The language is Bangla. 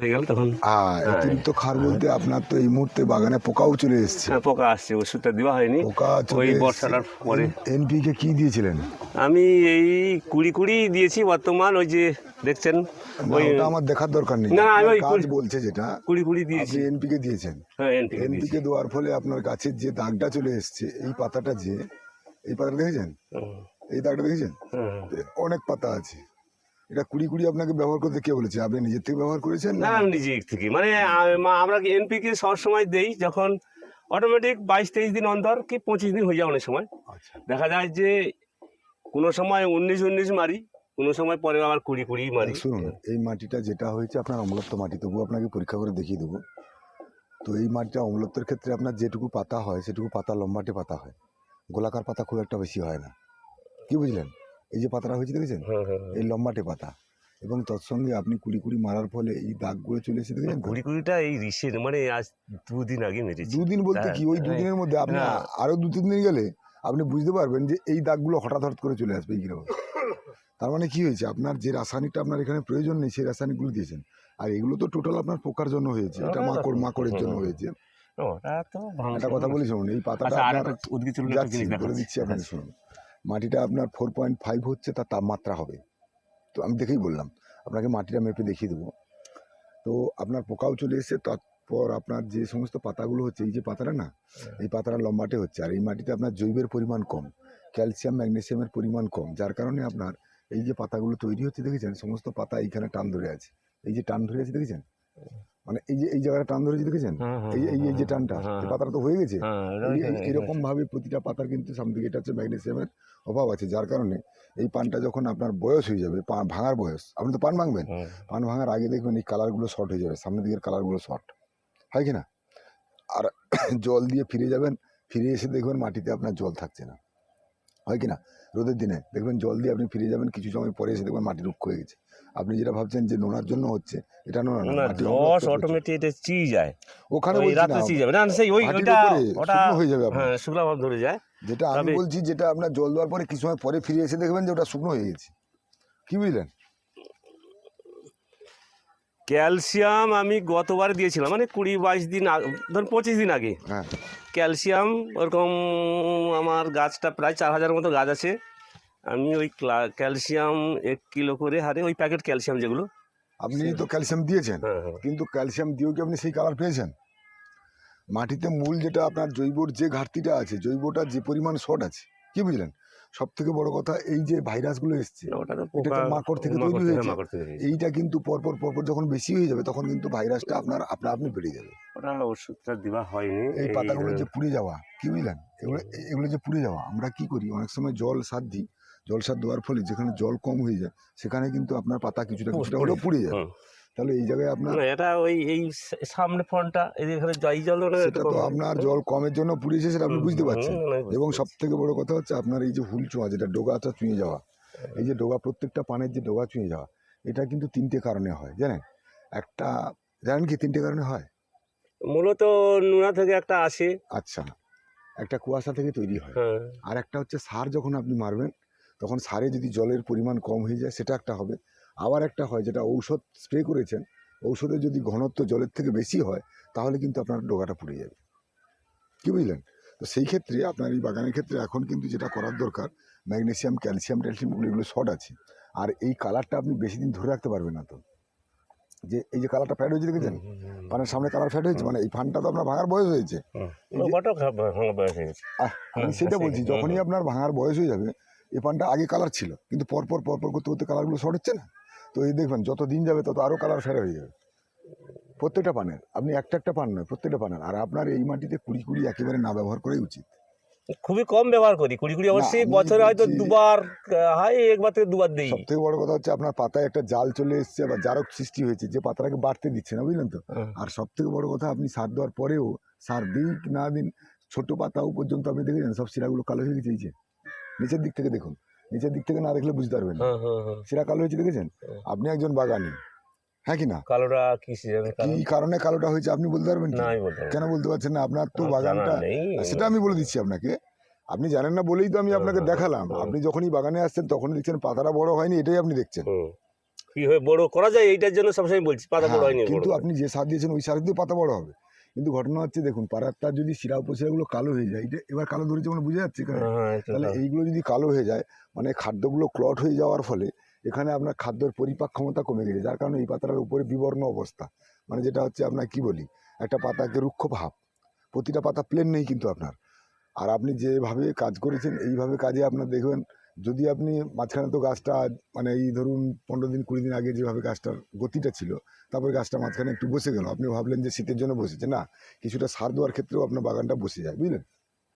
হয়ে গেল তখন। অতিরিক্ত খার বলতে আপনার তো এই মুহূর্তে বাগানে পোকাও চলে এসছে। হ্যাঁ, পোকা আসছে ওষুধটা দেওয়া হয়নি। পোকা ওই বর্ষাটার পরে। এনপিকে কি দিয়েছিলেন? আমি এই কুড়ি কুড়ি দিয়েছি বর্তমান ওই যে দেখছেন ওই আমার দেখার দরকার নেই। না, আমি ওই কাজ বলছে যেটা কুড়ি কুড়ি দিয়েছি। এনপিকে দিয়েছেন। হ্যাঁ এনপিকে দেওয়ার ফলে আপনার গাছের যে দাগটা চলে এসছে এই পাতাটা যে এই পাতাটা দেখেছেন? এই দাগটা দেখেছেন? অনেক পাতা আছে। এটা কুড়ি কুড়ি আপনাকে ব্যবহার করতে কে বলেছে? আপনি নিজের থেকে ব্যবহার করেছেন না? না আমি নিজে থেকে। মানে আমরা এনপিকে সবসময় দেই যখন অটোমেটিক বাইশ তেইশ দিন অন্তর কি পঁচিশ দিন হয়ে যায় অনেক সময়। আচ্ছা। দেখা যায় যে কোনো সময় উনিশ উনিশ মারি কোনো সময় পরে আবার কুড়ি কুড়ি মারি। শুনুন এই মাটিটা যেটা হয়েছে আপনার অম্লত্ব মাটি তবু আপনাকে পরীক্ষা করে দেখিয়ে দেবো। তো এই মাটিটা অম্লত্বের ক্ষেত্রে আপনার যেটুকু পাতা হয় সেটুকু পাতা লম্বাটে পাতা হয়। গোলাকার পাতা খুব একটা বেশি হয় না। কি বুঝলেন? এই যে পাতাটা হয়েছে দেখেছেন? হ্যাঁ, হ্যাঁ, হ্যাঁ। এই লম্বাটে পাতা। এবং তৎসঙ্গে আপনি কুড়ি কুড়ি মারার ফলে এই দাগগুলো চলে এসে দেখেছেন? কুড়ি কুড়িটা এই রিসেন্ট মানে আজ দুদিন আগে মেরেছি। দুদিন বলতে কি? ওই দুদিনের মধ্যে আপনি না। আরও দু তিন দিন গেলে আপনি বুঝতে পারবেন যে এই দাগগুলো হঠাৎ হঠাৎ করে চলে আসবে এইগুলো তার মানে কি হয়েছে? আপনার যে রাসায়নিকটা আপনার এখানে প্রয়োজন নেই সেই রাসায়নিকগুলো দিয়েছেন। আর এগুলো তো টোটাল আপনার পোকার জন্য হয়েছে। এটা মাকড় মাকড়ের জন্য হয়েছে। একটা কথা। বলি শুনুন এই পাতাটা আচ্ছা দেখাচ্ছি। দিচ্ছি আপনাকে শুনুন। মাটিটা আপনার ফোর পয়েন্ট ফাইভ হচ্ছে, তার তাপমাত্রা হবে। তো আমি দেখেই বললাম, আপনাকে মাটিটা মেপে দেখিয়ে দেবো। তো আপনার পোকাও চলে এসেছে, তারপর আপনার যে সমস্ত পাতাগুলো হচ্ছে, এই যে পাতাটা না, এই পাতাটা লম্বাটে হচ্ছে, আর এই মাটিতে আপনার জৈবের পরিমাণ কম, ক্যালসিয়াম, ম্যাগনেসিয়ামের পরিমাণ কম, যার কারণে আপনার এই যে পাতাগুলো তৈরি হচ্ছে, দেখেছেন? সমস্ত পাতা এইখানে টান ধরে আছে। এই যে টান ধরে আছে, দেখেছেন? মানে এই যে এই জায়গাটা টান ধরেছে দেখেছেন? হ্যাঁ, হ্যাঁ, এই এই এই যে হ্যাঁ, টানটা হ্যাঁ, পাতাটা তো হয়ে গেছে। হ্যাঁ, এরকম ভাবে প্রতিটা পাতার কিন্তু সামনে দিকে এটা হচ্ছে ম্যাগনেসিয়ামের অভাব আছে যার কারণে এই পানটা যখন আপনার বয়স হয়ে যাবে পা- ভাঙার বয়স আপনি তো পান ভাঙবেন পান ভাঙার আগে দেখবেন এই কালারগুলো শর্ট হয়ে যাবে সামনের দিকের কালারগুলো শর্ট হয় কি না? আর জল দিয়ে ফিরে যাবেন ফিরে এসে দেখবেন মাটিতে আপনার জল থাকছে না। হয় কি না? রোদের দিনে। দেখবেন জল দিয়ে আপনি ফিরে যাবেন কিছু সময় পরে এসে দেখবেন মাটি রুক্ষ হয়ে গেছে। আপনি যেটা ভাবছেন যে নোনার জন্য হচ্ছে এটা নোনা না রস অটোমেটিক এটা চিয়ে যায়। ওখানে ওই রাতে চিয়ে যাবে। না সেই ওই ওটা ওটা হয়ে যাবে। হ্যাঁ শুকনা ভাব ধরে যায়। যেটা আমি বলছি যেটা আপনার জল দেওয়ার পরে কিছু সময় পরে ফিরে এসে দেখবেন যে ওটা শুকনো হয়ে গেছে। কি বুঝলেন? ক্যালসিয়াম আমি গতবার দিয়েছিলাম মানে কুড়ি বাইশ দিন ধরুন পঁচিশ দিন আগে। হ্যাঁ। ক্যালসিয়াম ওরকম আমার গাছটা প্রায় চার হাজার মতো গাছ আছে। আমি ওই ক্যালসিয়াম এক কিলো করে হারে ওই প্যাকেট ক্যালসিয়াম যেগুলো। আপনি তো ক্যালসিয়াম দিয়েছেন। হ্যাঁ হ্যাঁ। কিন্তু ক্যালসিয়াম দিয়েও কি আপনি সেই কালার পেয়েছেন? মাটিতে মূল যেটা আপনার জৈবর যে ঘাটতিটা আছে জৈবটা যে পরিমাণ শর্ট আছে কি বুঝলেন? সব থেকে বড় কথা এই যে ভাইরাসগুলো এসছে এটা তো মাকড় থেকে তৈরি হয়েছে। এইটা কিন্তু পরপর পরপর যখন বেশি হয়ে যাবে তখন কিন্তু ভাইরাসটা আপনার আপনা আপনি বেড়ে যাবে। ওটা ওষুধটা দেওয়া হয়নি এই পাতাগুলো যে পুড়ে যাওয়া কি বুঝলেন? এগুলো এগুলো যে পুড়ে যাওয়া আমরা কি করি? অনেক সময় জল সার দিই। জল সার দেওয়ার ফলে যেখানে জল কম হয়ে যায় সেখানে কিন্তু আপনার পাতা কিছুটা কিছুটা হলেও পুড়ে যায়। তাহলে এই জায়গায় আপনার এটা ওই এই সামনে ফোনটা এখানে জল জল সেটা তো আপনার জল কমের জন্য পুড়িয়েছে সেটা আপনি বুঝতে পারছেন। এবং সব থেকে বড় কথা হচ্ছে আপনার এই যে হুল চোঁয়া যেটা ডোগাটা চুঁয়ে যাওয়া এই যে ডোগা প্রত্যেকটা পানের যে ডোগা চুঁয়ে যাওয়া এটা কিন্তু তিনটে কারণে হয় জানেন? একটা জানেন কি তিনটে কারণে হয়? মূলত নোনা থেকে একটা আসে। আচ্ছা একটা কুয়াশা থেকে তৈরি হয়। হ্যাঁ। আর একটা হচ্ছে সার যখন আপনি মারবেন তখন সারে যদি জলের পরিমাণ কম হয়ে যায় সেটা একটা হবে। আবার একটা হয় যেটা ঔষধ স্প্রে করেছেন ঔষধের যদি ঘনত্ব জলের থেকে বেশি হয় তাহলে কিন্তু আপনার ডোগাটা পুড়ে যাবে। কি বুঝলেন? তো সেই ক্ষেত্রে আপনার এই বাগানের ক্ষেত্রে এখন কিন্তু যেটা করার দরকার ম্যাগনেসিয়াম ক্যালসিয়াম ট্যালসিয়ামগুলো এগুলো শর্ট আছে। আর এই কালারটা আপনি বেশি দিন ধরে রাখতে পারবেন না তো। যে এই যে কালারটা ফ্যাট হয়েছে দেখেছেন? পানের সামনে কালার ফ্যাট হয়েছে মানে এই ফানটা তো আপনার ভাঙার বয়স হয়েছে। হয়ে আমি সেটা বলছি যখনই আপনার ভাঙার বয়স হয়ে যাবে এই পানটা আগে কালার ছিল কিন্তু পরপর পরপর করতে করতে কালারগুলো শর্ট হচ্ছে না? তো এই দেখবেন যত দিন যাবে তত আরও কালার ফের হয়ে যাবে। প্রত্যেকটা পানের আপনি একটা একটা পান নয় প্রত্যেকটা পানের। আর আপনার এই মাটিতে কুড়ি কুড়ি একেবারে না ব্যবহার করাই উচিত। খুবই কম ব্যবহার করি কুড়ি কুড়ি অবশ্যই বছরে হয়তো দুবার হয় একবার থেকে দুবার দিই। সব থেকে বড় কথা হচ্ছে আপনার পাতায় একটা জাল চলে এসছে বা জারক সৃষ্টি হয়েছে যে পাতাটাকে বাড়তে দিচ্ছে না বুঝলেন তো? আর সব থেকে বড় কথা আপনি সার দেওয়ার পরেও সার দিন না দিন ছোট পাতাও পর্যন্ত আপনি দেখেছেন সব শিরাগুলো কালো হয়ে গেছে নিচের দিক থেকে দেখুন। নিচের দিক থেকে না দেখলে বুঝতে পারবেন হ্যাঁ হ্যাঁ হ্যাঁ। শিরা কালো হয়েছে দেখেছেন? আপনি একজন বাগানি হ্যাঁ কি না? কালোটা কি কি কারণে কালোটা হয়েছে আপনি বলতে পারবেন। কেন বলতে পারছেন না? আপনার তো বাগানটা সেটা আমি বলে দিচ্ছি আপনাকে। আপনি জানেন না বলেই তো আমি আপনাকে দেখালাম। আপনি যখনই বাগানে আসছেন তখনই দেখছেন পাতাটা বড় হয়নি এটাই আপনি দেখছেন। হুম। কীভাবে বড় করা যায় এইটার জন্য সবসময় বলছি পাতা বড় হ্যাঁ, হয়নি কিন্তু আপনি যে সার দিয়েছেন ওই সার দিয়ে পাতা বড় হবে। কিন্তু ঘটনা হচ্ছে দেখুন পাড়ারটা যদি শিরা উপশিরাগুলো কালো হয়ে যায় এটা এবার কালো ধরেছে মানে বুঝে যাচ্ছে হ্যাঁ, হ্যাঁ, তাহলে এইগুলো যদি কালো হয়ে যায় মানে খাদ্যগুলো ক্লট হয়ে যাওয়ার ফলে এখানে আপনার খাদ্যের পরিপাক ক্ষমতা কমে গেছে যার কারণে এই পাতাটার উপরে বিবর্ণ অবস্থা। মানে যেটা হচ্ছে আপনার কি বলি একটা পাতাকে রুক্ষ ভাব প্রতিটা পাতা প্লেন নেই কিন্তু আপনার। আর আপনি যেভাবে কাজ করেছেন এইভাবে কাজে আপনার দেখবেন যদি আপনি মাঝখানে তো গাছটা মানে এই ধরুন পনেরো দিন, কুড়ি দিন আগে যেভাবে গাছটার গতিটা ছিল, তারপরে গাছটা মাঝখানে একটু বসে গেল। আপনি ভাবলেন যে শীতের জন্য বসেছে। না, কিছুটা সার দেওয়ার ক্ষেত্রেও আপনার বাগানটা বসে যায়, বুঝলেন?